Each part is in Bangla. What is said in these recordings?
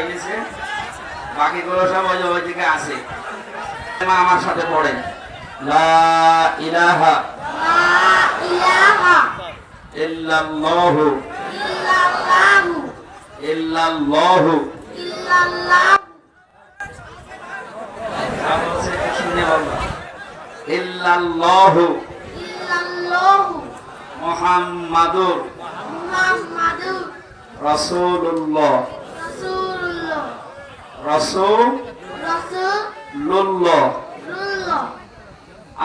এনেছে বাকিগুলো সব ওই ওইদিকে আছে। মা আমার সাথে পড়েন লা ইলাহা ইল্লাল্লাহু ইল্লাল্লাহু ইল্লাল্লাহু হচ্ছে একটু শুনে বলব ইল্লাল্লাহু ইল্লাল্লাহু মুহাম্মাদুর মুহাম্মাদুর রাসূলুল্লাহ রাসূলুল্লাহ রাসূলুল্লাহ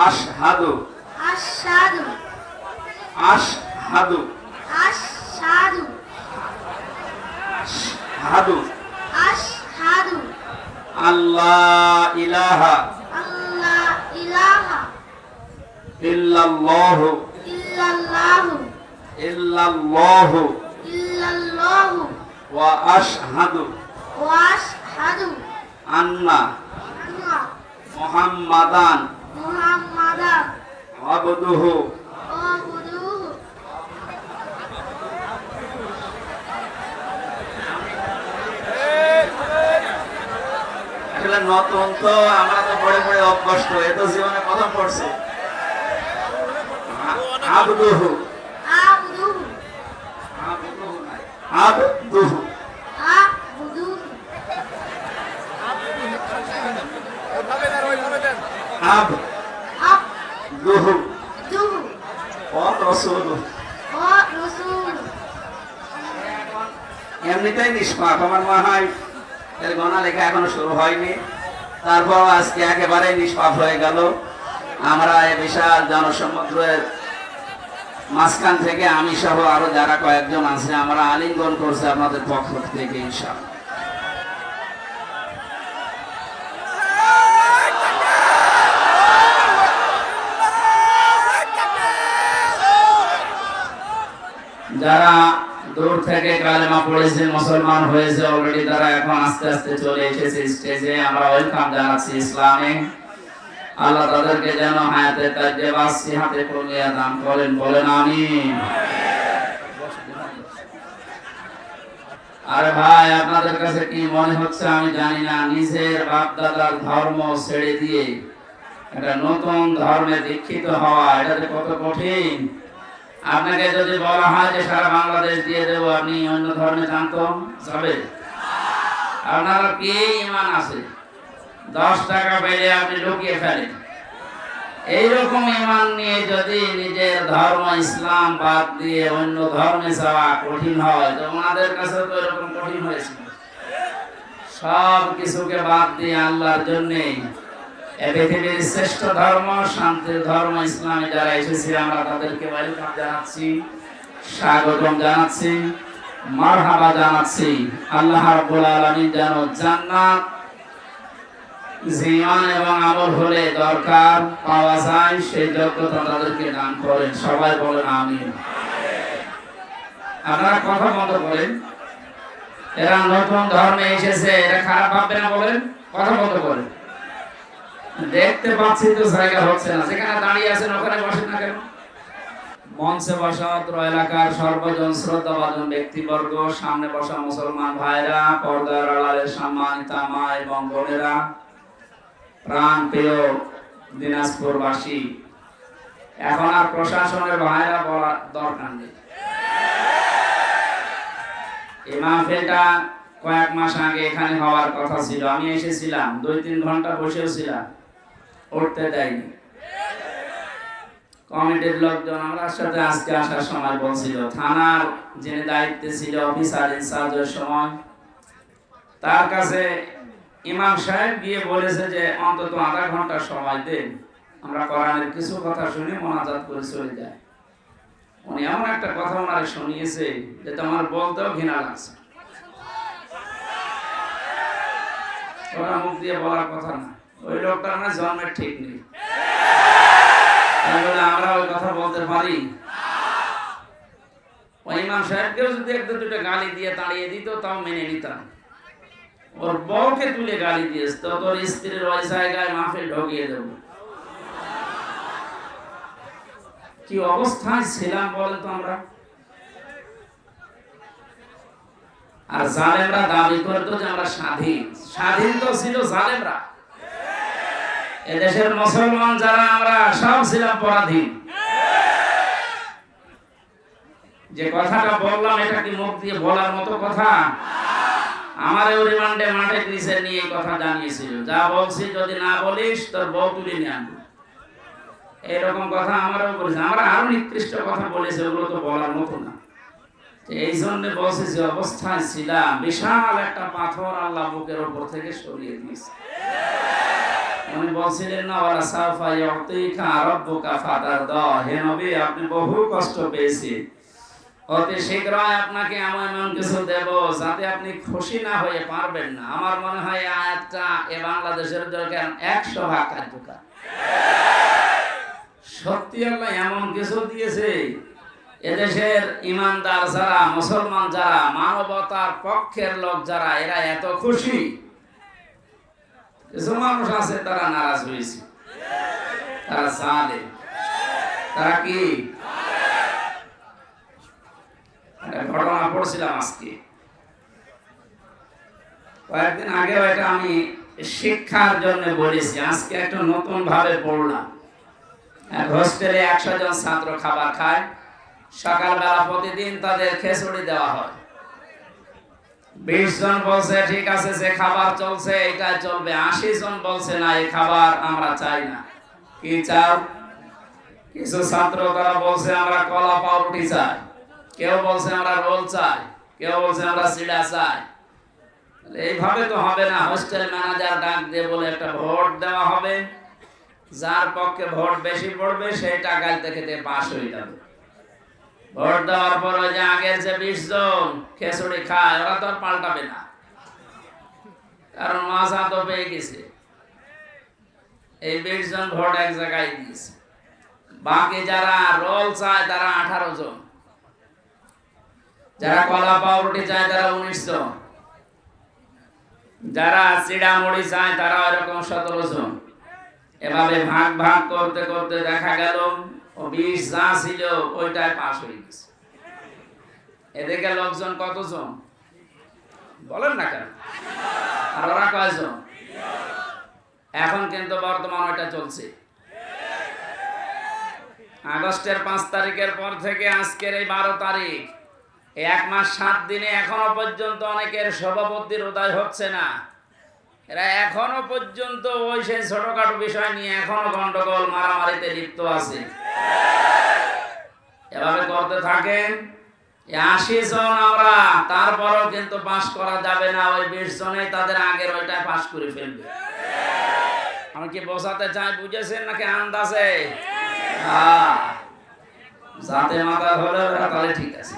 আশহাদু আশহাদু আশহাদু আশহাদু আশহাদু আশহাদু আল্লাহ ইলাহা আল্লাহ ইলাহা ইল্লাল্লাহু ইল্লাল্লাহু ইল্লাল্লাহু ইল্লাল্লাহু ওয়া আশহাদু ওয়া আশহাদু আন্না। মুহাম্মাদান। মুহাম্মাদান। আবদুহু। আসলে নতুন তো আমরা তো পড়ে পড়ে অভ্যস্ত এ তো জীবনে প্রথম পড়ছে। আবদুহু। আবদুহু। আবদুহু আবদুহু আবদুহু আবদুহু ওয়া রাসূলুহু ওয়া এমনিতেই নিষ্পাপ আমার মনে হয়। এর এখনও শুরু হয়নি। তারপর আজকে একেবারে নিষ্পাপ হয়ে গেল। আমরা এই বিশাল জনসমুদ্রের মাঝখান থেকে আমি সহ আরও যারা কয়েকজন আছে আমরা আলিঙ্গন করছি আপনাদের পক্ষ থেকে, ইনশাআল্লাহ। যারা দূর থেকে কালেমা পড়েছে, মুসলমান হয়েছে অলরেডি তারা এখন আস্তে আস্তে চলে এসেছে স্টেজে আমরা ওয়েলকাম জানাচ্ছি ইসলামে। আল্লাহ তাদেরকে যেন হায়াতে তাজ্জে বাসি হাতে কলিয়া দান করেন, বলেন আমি আরে ভাই, আপনাদের কাছে কি মনে হচ্ছে আমি জানি না, নিজের বাপ দাদার ধর্ম ছেড়ে দিয়ে একটা নতুন ধর্মে দীক্ষিত হওয়া, এটা কত কঠিন। আপনাকে যদি বলা হয় যে সারা বাংলাদেশ দিয়ে দেবো, আপনি অন্য ধর্মে জানতো? যাবে আপনার কি ইমান আছে? দশ টাকা পেলে আপনি লুকিয়ে ফেলেন। এইরকম ইমান নিয়ে যদি নিজের ধর্ম ইসলাম বাদ দিয়ে অন্য ধর্মে যাওয়া কঠিন হয়, তো ওনাদের কাছে তো এরকম কঠিন হয়েছিল সব কিছুকে বাদ দিয়ে আল্লাহর জন্যে পৃথিবীর শ্রেষ্ঠ ধর্ম, শান্তির ধর্ম, ইসলামে যারা এসেছে, আমরা তাদেরকে ওয়েলকাম জানাচ্ছি, স্বাগতম জানাচ্ছি, মারহাবা জানাচ্ছি। আল্লাহ রাব্বুল আলামিন যেন জান্নাত জীবন এবং আমল হলে দরকার পাওয়া যায়, সেই যোগ্যতা তাদেরকে দান করেন। সবাই বলেন আমিন। আপনারা কথা বন্ধ করেন। এরা নতুন ধর্মে এসেছে, এরা খারাপ ভাববে না বলেন, কথা বন্ধ করেন। দেখতে পাচ্ছি তো জায়গা হচ্ছে না। যেখানে দাঁড়িয়ে আছেন, ওখানে বসেন না কেন? মঞ্চে বসা অত্র এলাকার সর্বজন শ্রদ্ধাভাজন ব্যক্তিবর্গ, সামনে বসা মুসলমান ভাইরা, পর্দার আড়ালের সম্মানিতা মা এবং বোনেরা, প্রাণ প্রিয় দিনাজপুরবাসী, এখন আর প্রশাসনের ভাইরা বলার দরকার নেই। এই মাহফিলটা কয়েক মাস আগে এখানে হওয়ার কথা ছিল। আমি এসেছিলাম, দুই তিন ঘণ্টা বসেও ছিলাম। উঠতে দেয়নি। কমিটির লোকজন আমার সাথে আজকে আসার সময় বলছিল। থানার যিনি দায়িত্বে ছিল অফিসার ইনচার্জের সময়, তার কাছে ইমাম সাহেব গিয়ে বলেছে যে, অন্তত আধা ঘণ্টা সময় দেন। আমরা কোরআনের কিছু কথা শুনে মোনাজাত করে চলে যায় উনি এমন একটা কথা ওনারে শুনিয়েছে যে, তোমার বলতেও ঘৃণা লাগছে। ওরা মুখ দিয়ে বলার কথা না। ওই লোকটার না জন্মের ঠিক নেই। আমরা ওই কথা বলতে পারি? ওই ইমাম সাহেবকেও যদি দুটো গালি দিয়ে দিত, তাও মেনে নিতাম। ওর বউকে তুলে গালি তো তোর স্ত্রীর ওই জায়গায় মাহফিল ঢকিয়ে দেব। কি অবস্থায় ছিলাম বলে তো আমরা? আর জালেমরা দাবি করতো যে আমরা স্বাধীন। স্বাধীন তো ছিল জালেমরা। এদেশের মুসলমান যারা, আমরা সব ছিলাম পরাধীন। যে কথাটা বললাম, এটা কি মুখ দিয়ে বলার মতো কথা? আমার ওই রিমান্ডে মাঠের নিচে নিয়ে কথা জানিয়েছিল। যা বলছি, যদি না বলিস, তোর বউ তুলে নিয়ে আনব। এরকম কথা আমারও বলেছে। আমরা আরও নিকৃষ্ট কথা বলেছে, ওগুলো তো বলার মতো না। এই জন্য বলছে যে অবস্থায় ছিলাম। বিশাল একটা পাথর আল্লাহ বুকের উপর থেকে সরিয়ে দিয়েছে। উনি বলছিলেন না, ওয়ালা সাফা ইয়াতিকা রাব্বুকা ফাতারদ। হে নবী, আপনি বহু কষ্ট পেয়েছি। অতি শীঘ্রই আপনাকে এমন এমন কিছু দেব যাতে আপনি খুশি না হয়ে পারবেন না। আমার মনে হয় আয়াতটা এ বাংলাদেশের জন্য একশো ভাগ কার্যকর। সত্যি আল্লাহ এমন কিছু দিয়েছে, এদেশের ইমানদার যারা, মুসলমান যারা, মানবতার পক্ষের লোক যারা, এরা এত খুশি। কিছু মানুষ আছে, তারা নারাজ হয়েছে। তারা তারা কি? ঘটনা পড়ছিলাম আজকে। কয়েকদিন আগে এটা আমি শিক্ষার জন্য বলেছি। আজকে একটা নতুন ভাবে পড়লাম হোস্টেলে একশো জন ছাত্র খাবার খায়। সকালবেলা প্রতিদিন তাদের খেচুড়ি দেওয়া হয়। বিশ জন বলছে, ঠিক আছে, যে খাবার চলছে, এটা চলবে। আশি জন বলছে, না, এই খাবার আমরা চাই না। কি চাও? কিছু ছাত্র তারা বলছে, আমরা কলা, পাউরুটি চাই। কেউ বলছে, আমরা রোল চাই। কেউ বলছে, আমরা সিডা চাই। এইভাবে তো হবে না। হোস্টেল ম্যানেজার ডাক দিয়ে বলে, একটা ভোট দেওয়া হবে। যার পক্ষে ভোট বেশি পড়বে, সেই টাকায় থেকে পাশ হয়ে যাবে। ভোট দেওয়ার পর যে আগের যে বিশ জন খেসুড়ি খায়, ওরা তো আর পাল্টাবে না। কারণ মাছা তো পেয়ে গেছে। এই বিশ জন ভোট এক জায়গায় দিয়েছে। বাকি যারা রোল চায়, তারা আঠারো জন। যারা কলা পাউরুটি চায়, তারা উনিশ জন। যারা চিড়া মুড়ি চায়, তারা ওরকম সতেরো জন। এভাবে ভাগ ভাগ করতে করতে দেখা গেল ও ছিল হয়ে গেছে। লোকজন কতজন? বলেন না কেন? আর ওরা কয়জন? এখন কিন্তু বর্তমান ওইটা চলছে। আগস্টের পাঁচ তারিখের পর থেকে আজকের এই বারো তারিখ, এক মাস সাত দিনে এখনও পর্যন্ত অনেকের সভাপতির উদয় হচ্ছে না। এরা এখনও পর্যন্ত ওই সেই ছোটখাটো বিষয় নিয়ে এখনও গন্ডগোল, মারামারিতে লিপ্ত আছে। এভাবে করতে থাকেন। আশি জন আমরা, তারপরও কিন্তু পাস করা যাবে না। ওই বিশ জনে তাদের আগের ওইটাই পাস করে ফেলবে। আমি কি বোঝাতে চাই, বুঝেছেন নাকি আন্দাজে? হ্যাঁ। যাতে মাথা হলে তাহলে ঠিক আছে।